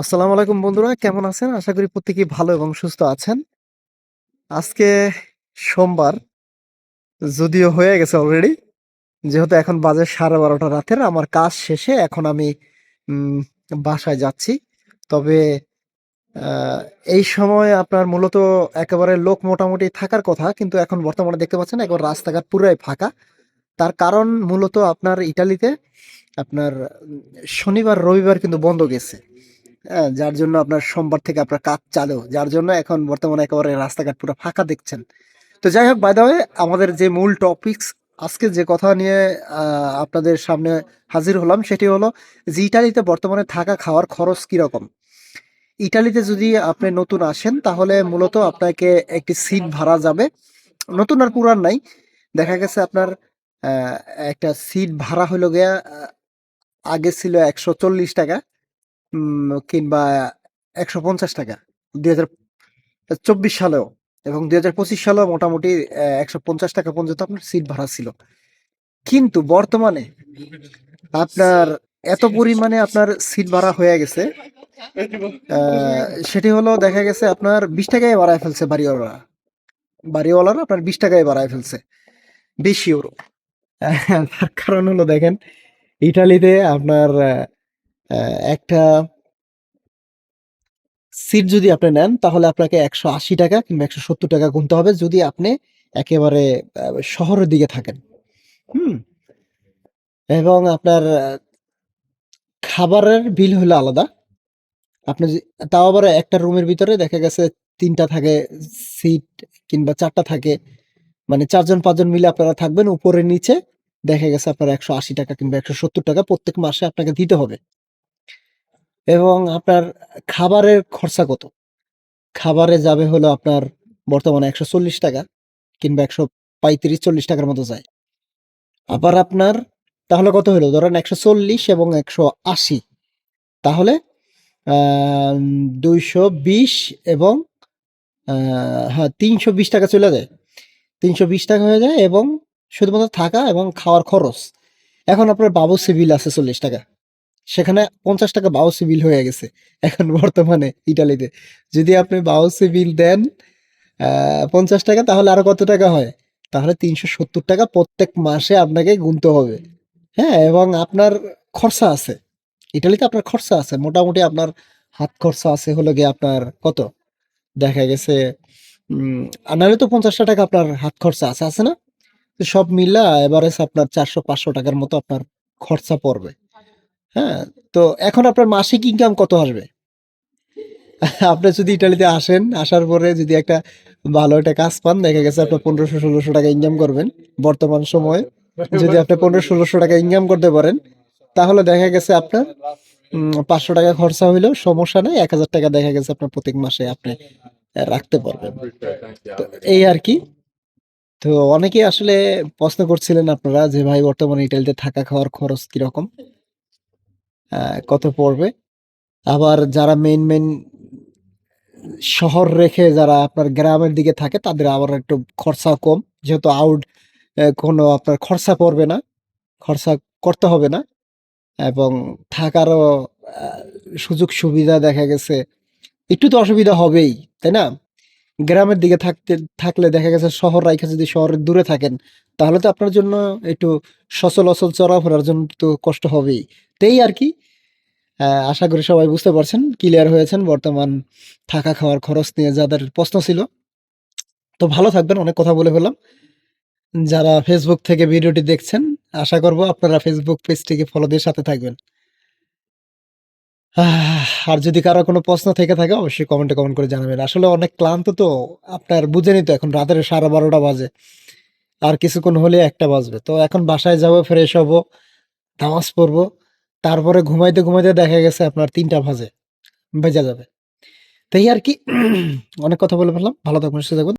আসসালামু আলাইকুম বন্ধুরা, কেমন আছেন? আশা করি প্রত্যেকেই ভালো এবং সুস্থ আছেন। আজকে সোমবার, যদিও হয়ে গেছে অলরেডি যেহেতু এখন বাজে সাড়ে বারোটা রাতের, আমার কাজ শেষে এখন আমি বাসায় যাচ্ছি। তবে এই সময় আপনার মূলত একেবারে লোক মোটামুটি থাকার কথা, কিন্তু এখন বর্তমানে দেখতে পাচ্ছেন একবার রাস্তাঘাট পুরাই ফাঁকা। তার কারণ মূলত আপনার ইটালিতে আপনার, শনিবার, রবিবার কিন্তু বন্ধ গেছে। হ্যাঁ, যার জন্য আপনার সোমবার থেকে আপনার কাজ চালু যার জন্য এখন বর্তমানে একেবারে রাস্তাঘাট পুরো ফাঁকা দেখছেন। তো যাই হোক বাই দ্য আমাদের যে মূল টপিকস আজকে যে কথা নিয়ে আপনাদের সামনে হাজির হলাম সেটি হলো যে ইটালিতে বর্তমানে থাকা খাওয়ার খরচ কীরকম? ইটালিতে যদি আপনি নতুন আসেন তাহলে মূলত আপনাকে একটি সিট ভাড়া যাবে। নতুন আর পুরান নাই। দেখা গেছে আপনার একটা সিট ভাড়া হলো গিয়া আগে ছিল একশো চল্লিশ টাকা। উম, কিংবা একশো পঞ্চাশ টাকা। দুই হাজার চব্বিশ সালেও এবং দুই হাজার পঁচিশ সালেও মোটামুটি একশো পঞ্চাশ টাকা পর্যন্ত আপনার সিট ভাড়া ছিল। কিন্তু বর্তমানে আপনার এত পরিমাণে আপনার সিট ভাড়া হয়ে গেছে সেটি হলো দেখা গেছে আপনার বিশ টাকায় বাড়ায় ফেলছে বাড়িওয়ালারা। বাড়িওয়ালারা আপনার বিশ টাকায় বাড়ায় ফেলছে বেশি ইউরো তার কারণ হলো দেখেন ইটালিতে আপনার একটা সিট যদি আপনি নেন, তাহলে আপনাকে একশো আশি টাকা কিংবা একশো সত্তর টাকা গুনতে হবে যদি আপনি একেবারে শহরের দিকে থাকেন। হুম? এবং আপনার খাবারের বিল হলো আলাদা। আপনি তাও আবার একটা রুমের ভিতরে দেখা গেছে তিনটা থাকে সিট কিংবা চারটা থাকে। মানে চারজন, পাঁচজন মিলে আপনারা থাকবেন উপরে, নিচে। দেখা গেছে আপনার একশো আশি টাকা কিংবা একশো সত্তর টাকা প্রত্যেক মাসে আপনাকে দিতে হবে। এবং আপনার খাবারের খরচা কত? খাবারে যাবে হলো আপনার বর্তমানে একশো চল্লিশ টাকা কিংবা একশো পঁয়ত্রিশ, চল্লিশ টাকার মতো যায়। আবার আপনার তাহলে কত হলো? ধরেন একশো চল্লিশ এবং একশো আশি। তাহলে দুইশো বিশ এবং হ্যাঁ তিনশো বিশ টাকা চলে যায়। তিনশো বিশ টাকা হয়ে যায় এবং শুধুমাত্র থাকা এবং খাওয়ার খরচ। এখন আপনার বাবু সিভিল আছে চল্লিশ টাকা। সেখানে পঞ্চাশ টাকা বাউ সিভিল হয়ে গেছে এখন বর্তমানে ইটালিতে। যদি আপনি বাউ সিভিল দেন পঞ্চাশ টাকা, তাহলে আরও কত টাকা হয়? তাহলে তিনশো সত্তর টাকা প্রত্যেক মাসে আপনাকে গুনতে হবে। হ্যাঁ এবং আপনার খরচা আছে। ইটালিতে আপনার খরচা আছে। মোটামুটি আপনার হাত খরচা আছে হলো গিয়ে আপনার কত? দেখা গেছে নাহলে তো পঞ্চাশটা টাকা আপনার হাত খরচা আছে আছে না? সব মিলা এভারেজ আপনার চারশো পাঁচশো টাকার মতো আপনার খরচা পড়বে। হ্যাঁ তো এখন আপনার মাসিক ইনকাম কত আসবে? আপনি যদি ইটালিতে আসেন, আসার পরে যদি একটা ভালো একটা কাজ পান, দেখা গেছে আপনার পনেরোশো, ষোলোশো টাকা ইনকাম করবেন বর্তমান সময়ে। যদি আপনি পনেরো ষোলোশো টাকা ইনকাম করতে পারেন, তাহলে দেখা গেছে আপনার পাঁচশো টাকা খরচা হইলেও সমস্যা নেই, এক হাজার টাকা দেখা গেছে আপনার প্রত্যেক মাসে আপনি রাখতে পারবেন। তো এই আর কি। তো অনেকেই আসলে প্রশ্ন করছিলেন আপনারা যে ভাই বর্তমানে ইটালিতে থাকা খাওয়ার খরচ কীরকম? কত পড়বে? আবার যারা মেইন মেইন শহর রেখে যারা আপনার গ্রামের দিকে থাকে, তাদের আবার একটু খরচা কম। যেহেতু আউট কোনো আপনার খরচা পড়বে না, খরচা করতে হবে না। এবং থাকারও সুযোগ সুবিধা দেখা গেছে। একটু তো অসুবিধা হবেই, তাই না? গ্রামের দিকে থাকতে, থাকলে দেখা গেছে শহর রাইখে যদি শহরের দূরে থাকেন, তাহলে তো আপনার জন্য একটু সচল, অচল চলাফেরার জন্য তো কষ্ট হবেই। তো এই আর কি আশা করি সবাই বুঝতে পারছেন ক্লিয়ার হয়েছেন, বর্তমান থাকা খাওয়ার খরচ নিয়ে যাদের প্রশ্ন ছিল। তো ভালো থাকবেন, অনেক কথা বলে ফেলাম যারা ফেসবুক থেকে ভিডিওটি দেখছেন, আশা করব আপনারা ফেসবুক পেজটিকে ফলো দিয়ে সাথে থাকবেন। আর যদি কারও কোনো প্রশ্ন থেকে থাকে, অবশ্যই কমেন্টে কমেন্ট করে জানাবেন। আসলে অনেক ক্লান্ত তো, আপনার বুঝেনি তো এখন রাতের সাড়ে বারোটা বাজে, আর কিছুক্ষণ হলে একটা বাজবে। তো এখন বাসায় যাব ফ্রেশ হব, নামাজ পড়ব, তারপরে ঘুমাইতে ঘুমাইতে দেখা গেছে আপনার তিনটা বাজে, বেজে যাবে। তাই আর কি, অনেক কথা বলে ফেললাম, ভালো থাকবেন, সুস্থ থাকবেন।